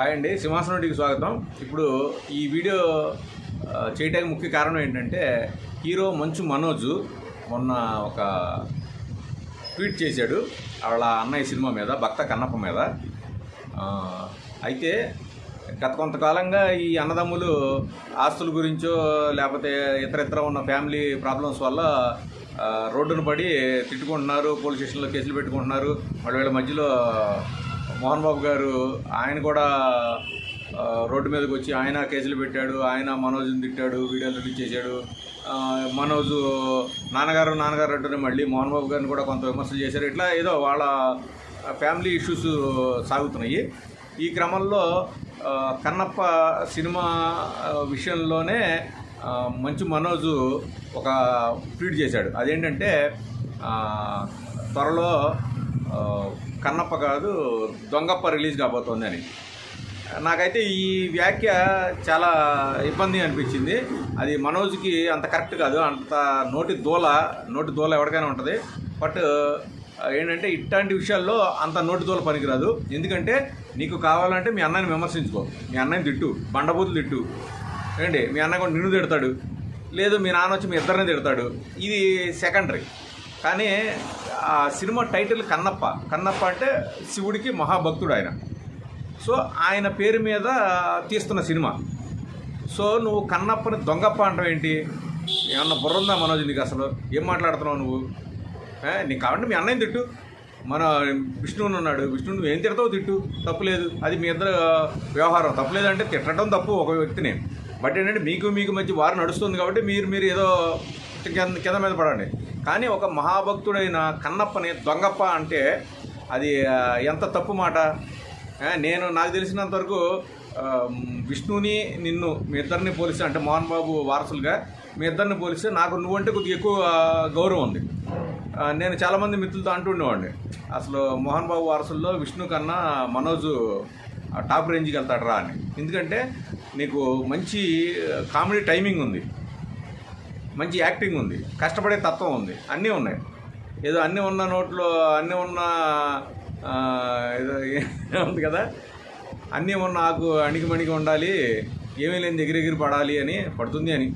Hi అండి సింహాసనుడికి స్వాగతం. ఇప్పుడు ఈ వీడియో చేయడానికి ముఖ్య కారణం ఏంటంటే హీరో మంచు మనోజ్ మొన్న ఒక ట్వీట్ చేశాడు వాళ్ళ అన్నయ్య సినిమా మీద భక్త కన్నప్ప మీద. అయితే గత కొంతకాలంగా ఈ అన్నదమ్ములు ఆస్తుల గురించో లేకపోతే ఇతర ఇతర ఉన్న ఫ్యామిలీ ప్రాబ్లమ్స్ వల్ల రోడ్డును రోడ్డున పడి తిట్టుకుంటున్నారు పోలీస్ స్టేషన్లో కేసులు పెట్టుకుంటున్నారు. వాళ్ళ వీళ్ళ మధ్యలో మోహన్ బాబు గారు ఆయన కూడా రోడ్డు మీదకి వచ్చి ఆయన కేసులు పెట్టాడు ఆయన మనోజ్ని తిట్టాడు వీడియోలు రిలీజ్ చేశాడు. మనోజు మనోజ్ నాన్నగారు నాన్నగారు అంటూనే మళ్ళీ మోహన్ బాబు గారిని కూడా కొంత విమర్శలు చేశారు. ఇట్లా ఏదో వాళ్ళ ఫ్యామిలీ ఇష్యూస్ సాగుతున్నాయి. ఈ క్రమంలో కన్నప్ప సినిమా విషయంలోనే మంచి మంచు మనోజ్ ఒక ట్వీట్ చేశాడు. అదేంటంటే త్వరలో కన్నప్ప కాదు దొంగప్ప రిలీజ్ కాబోతోంది అని. నాకైతే ఈ వ్యాఖ్య చాలా ఇబ్బంది అనిపించింది. అది మనోజ్కి అంత కరెక్ట్ కాదు అంత నోటి దూల నోటి దూల ఎవరికైనా ఉంటుంది. బట్ ఏంటంటే ఇట్లాంటి విషయాల్లో అంత నోటి దూల పనికిరాదు. ఎందుకంటే నీకు కావాలంటే మీ అన్నని విమర్శించుకో. మీ అన్నని తిట్టు బండబూతులు తిట్టు. ఏంటి? మీ అన్న కూడా నిన్ను తిడతాడు. లేదు మీ నాన్న వచ్చి మీ ఇద్దరిని తిడతాడు. ఇది సెకండరీ. కానీ ఆ సినిమా టైటిల్ కన్నప్ప. కన్నప్ప అంటే శివుడికి మహాభక్తుడు ఆయన. సో ఆయన పేరు మీద తీస్తున్న సినిమా. సో నువ్వు కన్నప్పని దొంగప్ప అంటావు ఏంటి? ఏమన్నా బుర్రందా మనోజ్ నీకు అసలు? ఏం మాట్లాడుతున్నావు నువ్వు? నీకు కావాలంటే మీ అన్నయ్య తిట్టు. మన విష్ణువుని ఉన్నాడు. విష్ణువు నువ్వు ఏం తిడతావు తిట్టు. తప్పులేదు అది మీ ఇద్దరు వ్యవహారం. తప్పులేదంటే తిట్టడం తప్పు ఒక వ్యక్తిని. బట్ ఏంటంటే మీకు మీకు మధ్య వారు నడుస్తుంది కాబట్టి మీరు మీరు ఏదో కింద కింద మీద పడండి. కానీ ఒక మహాభక్తుడైన కన్నప్పని దొంగప్ప అంటే అది ఎంత తప్పు మాట? నేను నాకు తెలిసినంతవరకు విష్ణువుని విష్ణుని నిన్ను మీ ఇద్దరిని పోలిస్తే అంటే మోహన్ బాబు వారసులుగా మీ ఇద్దరిని పోలిస్తే నాకు నువ్వంటే కొద్దిగా ఎక్కువ గౌరవం ఉంది. నేను చాలామంది మిత్రులతో అంటుండేవాడిని అసలు మోహన్ బాబు వారసుల్లో విష్ణు కన్నా మనోజ్ టాప్ రేంజ్కి వెళ్తాడు రా అని. ఎందుకంటే నీకు మంచి కామెడీ టైమింగ్ ఉంది. మంచి యాక్టింగ్ ఉంది కష్టపడే తత్వం ఉంది అన్నీ ఉన్నాయి. ఏదో అన్నీ ఉన్న నోట్లో అన్నీ ఉన్న ఏదో ఉంది కదా? అన్నీ ఉన్న ఆకు అణికిమణికి ఉండాలి ఏమీ లేని ఎగిరెగిరి పడాలి అని పడుతుంది అని.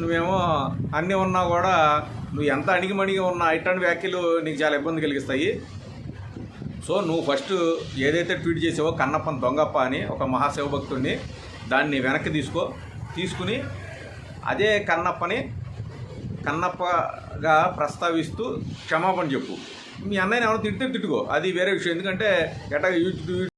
నువ్వేమో అన్నీ ఉన్నా కూడా నువ్వు ఎంత అణిగి ఉన్న ఇట్లాంటి వ్యాఖ్యలు నీకు చాలా ఇబ్బంది కలిగిస్తాయి. సో నువ్వు ఫస్ట్ ఏదైతే ట్వీట్ చేసావో కన్నప్పని దొంగప్ప అని ఒక మహాశివభక్తుడిని దాన్ని వెనక్కి తీసుకో తీసుకుని అదే కన్నప్పని కన్నప్పగా ప్రస్తావిస్తూ క్షమాపణ చెప్పు. మీ అన్నయ్యని ఎవరైనా తిడితే తిట్టుకో. అది వేరే విషయం. ఎందుకంటే ఎట్లా యూట్యూబ్